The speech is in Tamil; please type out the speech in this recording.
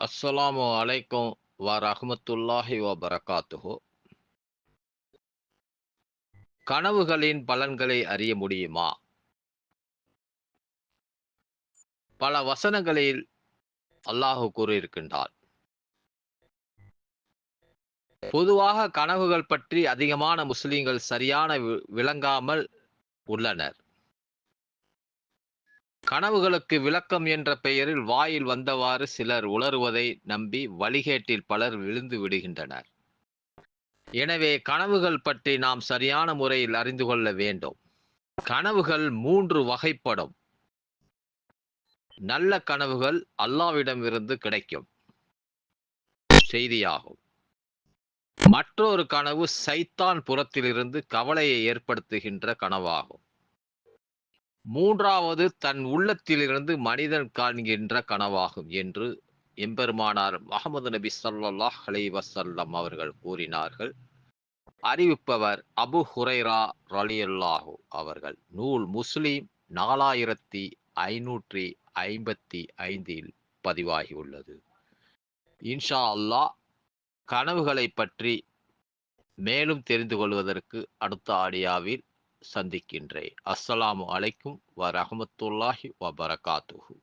அஸ்ஸலாமு அலைக்கும் வ ரஹமத்துல்லாஹி வ பரகாத்துஹோ கனவுகளின் பலன்களை அறிய முடியுமா? பல வசனங்களில் அல்லாஹு கூறியிருக்கின்றார் பொதுவாக கனவுகள் பற்றி அதிகமான முஸ்லிம்கள் சரியான வி- விளங்காமல் உள்ளனர். கனவுகளுக்கு விளக்கம் என்ற பெயரில் வாயில் வந்தவாறு சிலர் உளறுவதை நம்பி வழிகேட்டில் பலர் விழுந்து விடுகின்றனர். எனவே கனவுகள் பற்றி நாம் சரியான முறையில் அறிந்து கொள்ள வேண்டும். கனவுகள் மூன்று வகைப்படும். நல்ல கனவுகள் அல்லாவிடமிருந்து கிடைக்கும். செய்தியாகும். மற்றொரு கனவு சைத்தான் புறத்திலிருந்து கவலையை ஏற்படுத்துகின்ற கனவாகும். மூன்றாவது தன் உள்ளத்திலிருந்து மனிதன் காண்கின்ற கனவாகும் என்று எம்பெருமானார் அகமது நபி சல்லாஹ் அலைஹி வஸல்லம் அவர்கள் கூறினார்கள். அறிவிப்பவர் அபு ஹுரைரா ரலியல்லாஹு அவர்கள். நூல் முஸ்லீம் நாலாயிரத்தி ஐநூற்றி ஐம்பத்தி ஐந்தில் பதிவாகியுள்ளது இன்ஷா அல்லாஹ் கனவுகளை பற்றி மேலும் தெரிந்து கொள்வதற்கு அடுத்த ஆடியாவில் சந்திக்கின்றேன். அஸ்ஸலாமு அலைக்கும் வ ரஹ்மத்துல்லாஹி வ பரகாத்துஹு